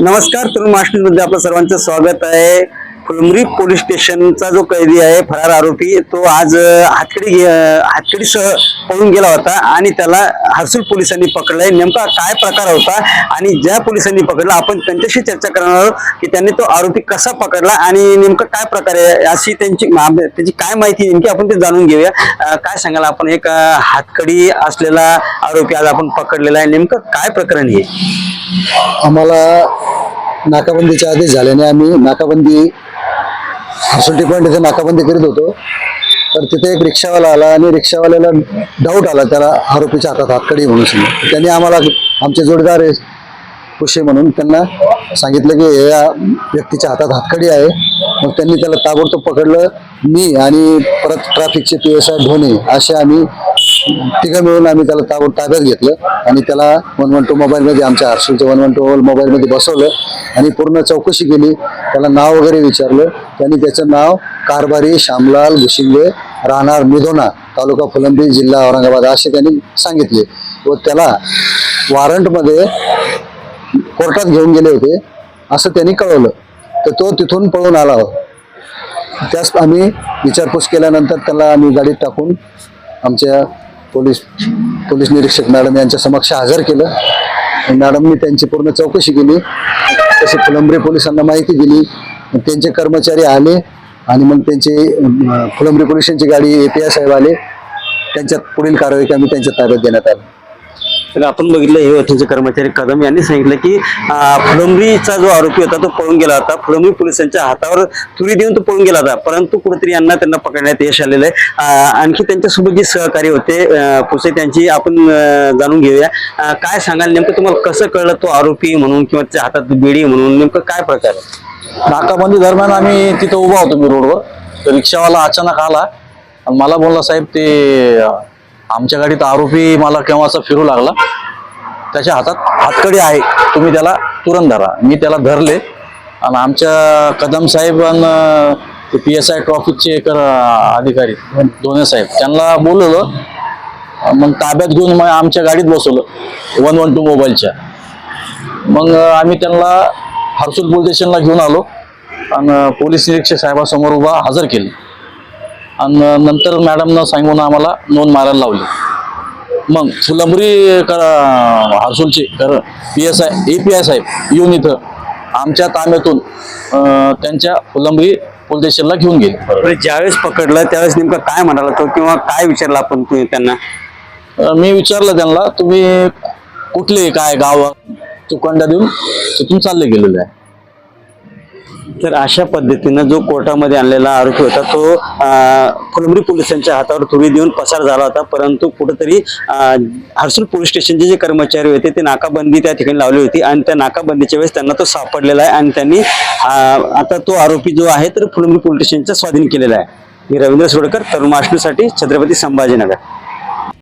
नमस्कार तरुणमध्ये आपलं सर्वांचं स्वागत आहे. फुलंब्री पोलीस स्टेशनचा जो कैदी आहे फरार आरोपी तो आज हातकडी घे- हातकडीसह पळून गेला होता आणि त्याला हर्सूल पोलिसांनी पकडलाय. नेमका काय प्रकार होता आणि ज्या पोलिसांनी पकडला आपण त्यांच्याशी चर्चा करणार आहोत की त्यांनी तो आरोपी कसा पकडला आणि नेमकं काय प्रकार आहे अशी त्यांची त्याची काय माहिती नेमकी आपण ते जाणून घेऊया. काय सांगाल आपण एक हातकडी असलेला आरोपी आज आपण पकडलेला आहे. नेमकं काय प्रकरण हे? आम्हाला नाकाबंदीच्या आदेश झाल्याने आम्ही नाकाबंदी हर्सुटी पॉईंट इथे नाकाबंदी करीत होतो. तर तिथे एक रिक्षावाला आला आणि रिक्षावाल्याला डाऊट आला त्याला आरोपीच्या हातात हातकडी म्हणून सांगितलं. त्यांनी आम्हाला आमचे जोडीदार आहे कुशे म्हणून त्यांना सांगितलं की या व्यक्तीच्या हातात हातकडी आहे. मग त्यांनी त्याला ताबडतोब पकडलं. मी आणि परत ट्रॅफिकचे पी एस आय ढोणे असे आम्ही तिघं मिळून आम्ही त्याला ताबड ताब्यात घेतलं आणि त्याला वन वन टू मोबाईलमध्ये आमच्या हर्षलच्या वन वन टू मोबाईलमध्ये बसवलं. आणि पूर्ण चौकशी केली. त्याला नाव वगैरे विचारलं. त्यांनी त्याचं नाव कारभारी श्यामलाल भुशिंगे राहणार निधोना तालुका फुलंबी जिल्हा औरंगाबाद असे त्यांनी सांगितले. व त्याला वॉरंटमध्ये कोर्टात घेऊन गेले होते असं त्यांनी कळवलं. तर तो तिथून पळून आला त्यास आम्ही विचारपूस केल्यानंतर त्याला आम्ही गाडीत टाकून आमच्या पोलीस पोलीस निरीक्षक मॅडम यांच्या समक्ष हजर केलं. मॅडमनी त्यांची पूर्ण चौकशी केली. तशी फुलंब्री पोलिसांना माहिती दिली. मग त्यांचे कर्मचारी आले आणि मग त्यांचे अं, फुलंब्री पोलिसांची गाडी ए पी आय साहेब आले. त्यांच्यात पुढील कारवाई आम्ही त्यांच्या ताब्यात देण्यात आली. तर आपण बघितलं हे होते कर्मचारी कदम यांनी सांगितलं की फुलंबरीचा जो आरोपी होता तो पळून गेला होता. फुलंबरी पोलिसांच्या हातावर तुरी देऊन तो पळून गेला होता. परंतु कुठेतरी यांना त्यांना पकडण्यात यश आलेलं आहे. आणखी त्यांच्यासोबत जे सहकारी होते पुसे त्यांची आपण जाणून घेऊया. काय सांगाल? नेमकं तुम्हाला कसं कळलं तो आरोपी म्हणून किंवा त्याच्या हातात बेडी म्हणून? नेमकं काय प्रकार आहे? नाकाबंदी दरम्यान आम्ही तिथं उभा होतो मी रोडवर. तर रिक्षावाला अचानक आला. मला बोलला साहेब ते आमच्या गाडीत आरोपी मला केव्हाचा फिरू लागला त्याच्या हातात हातकडी आहे. तुम्ही त्याला तुरंत धरा. मी त्याला धरले. आणि आमच्या कदम साहेब आणि पी एस आय ट्रॉफिकचे एक अधिकारी दोन्ही साहेब त्यांना बोलवलं. मग ताब्यात घेऊन मग आमच्या गाडीत बसवलं. वन वन टू मोबाईलच्या. मग आम्ही त्यांना हर्सुल पोलीस स्टेशनला घेऊन आलो. आणि पोलीस निरीक्षक साहेबासमोर उभा हजर केली. आणि नंतर मॅडमनं सांगून आम्हाला नोंद मारायला लावली. मग फुलंबरी कर हर्सुलचे कर P S I A P I साहेब येऊन इथं आमच्या ताब्यातून अं, त्यांच्या फुलंबरी पोलीस स्टेशनला घेऊन गेले. ज्यावेळेस पकडलं त्यावेळेस नेमकं काय म्हणाला तो किंवा काय विचारलं आपण तुम्ही त्यांना? मी विचारलं त्यांना तुम्ही कुठले काय गाव चुकांडा देऊन तिथून चालले गेलेले आहे? तर अशा पद्धतीनं जो कोर्टामध्ये आणलेला आरोपी होता तो अं, फुलंब्री पोलिसांच्या हातावर थोडी देऊन पसार झाला होता. परंतु कुठंतरी हर्सूल पोलीस स्टेशनचे जे कर्मचारी होते ते नाकाबंदी त्या ठिकाणी लावली होती आणि त्या नाकाबंदीच्या वेळेस त्यांना तो सापडलेला आहे आणि त्यांनी आता तो आरोपी जो आहे तर फुलंब्री पोलीस स्टेशनचा स्वाधीन केलेला आहे. मी रवींद्र सोडकर तरुण महाराष्ट्रासाठी छत्रपती संभाजीनगर.